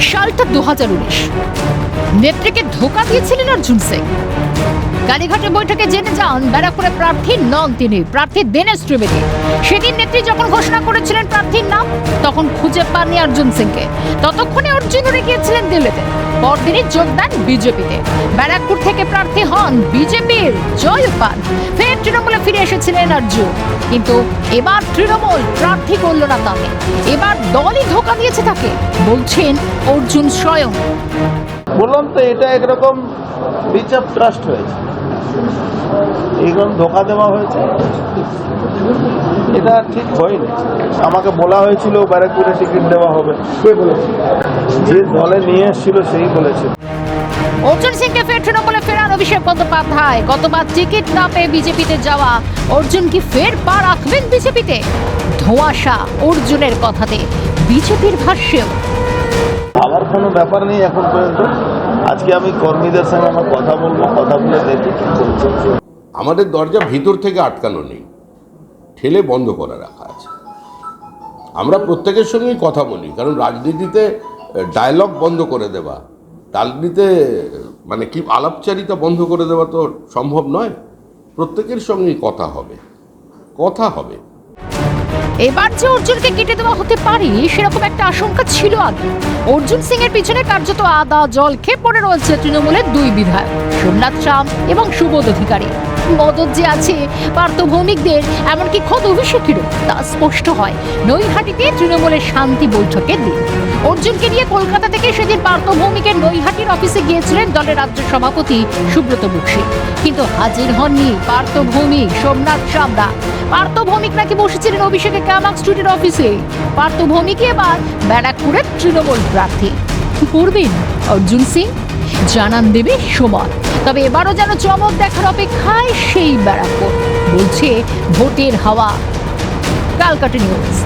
সালটা দু হাজার উনিশ। নেত্রীকে ধোকা দিয়েছিলেন অর্জুন সিং। কালীঘাটে বৈঠকে জেনে যান ব্যারাকপুরে প্রার্থী নন তিনি, প্রার্থী দীনেশ ত্রিবেদী। সেদিন নেত্রী যখন ঘোষণা করেছিলেন প্রার্থীর নাম, তখন খুঁজে পাননি অর্জুন সিংকে। ততক্ষণে অর্জুন উড়ে গিয়েছিলেন দিল্লিতে। পরদিনই যোগ দেন বিজেপিতে। ব্যারাকপুর থেকে প্রার্থী হন বিজেপির জয় পান ফের তৃণমূলে এসেছিলেন অর্জুন কিন্তু এবার তৃণমূল প্রার্থী করল না তাকে। এবার দলই ধোকা দিয়েছে তাকে বলছেন অর্জুন স্বয়ং। বললাম তো এটা একরকম বিচ অফ ট্রাস্ট হয়েছে। এইরকম ধোকা দেওয়া হয়েছে? এটা ঠিক হয়নি। আমাকে বলা হয়েছিল ব্যারাকপুরে টিকিট দেওয়া হবে। যে দলে নিয়ে এসেছিল সেই বলেছিল অর্জুন সিংকে ফের তৃণমূলে ফেরান অভিষেক বন্দ্যোপাধ্যায়। গতবার টিকিট না পেয়ে বিজেপিতে যাওয়া অর্জুন কি ফের পা রাখবেন বিজেপিতে? ধোঁয়াশা অর্জুনের কথাতে বিজেপির ভাষ্যেও। আবার কোনো ব্যাপার নেই এখন পর্যন্ত। আজকে আমি কর্মীদের সঙ্গে আমার কথা বলব কথা বলে দেখি কি করছে আমাদের দরজা ভিতর থেকে আটকানো নেই। ঠেলে বন্ধ করে রাখা আছে। আমরা প্রত্যেকের সঙ্গেই কথা বলি কারণ রাজনীতিতে ডায়লগ বন্ধ করে দেওয়া রাজনীতিতে মানে কি আলাপচারিতা বন্ধ করে দেওয়া তো সম্ভব নয়। প্রত্যেকের সঙ্গেই কথা হবে। কথা হবে। এবার যে অর্জুনকে কেটে দেওয়া হতে পারে, সেরকম একটা আশঙ্কা ছিল আগে। অর্জুন সিং এর পিছনে কার্যত আদা, জল খেয়ে পড়ে রয়েছে তৃণমূলের দুই বিধায়ক, সোমনাথ রাম এবং সুবোধ অধিকারী। মদত যে আছে পার্থ ভৌমিকদের এমনকি খোদ অভিষেকেরও, তা স্পষ্ট হয়। নৈহাটিতে তৃণমূলের শান্তি বৈঠকের দিন। অর্জুনকে নিয়ে কলকাতা থেকে সেদিন পার্থ ভৌমিকের নৈহাটির অফিসে গিয়েছিলেন দলের রাজ্য সভাপতি সুব্রত বক্সী। কিন্তু হাজির হননি পার্থ ভৌমিক সোমনাথ সামরা পার্থ ভৌমিক নাকি বসেছিলেন অভিষেকে ক্যামাক স্ট্রিটের অফিসে পার্থ ভৌমিক এবার ব্যারাকপুরের তৃণমূল প্রার্থী। পূর্বিন অর্জুন সিং, জানান দেবে সময় তবে এবারও যেন চমক দেখার অপেক্ষায় সেই ব্যারাকপুর, বলছে ভোটের হাওয়া। Calcutta news.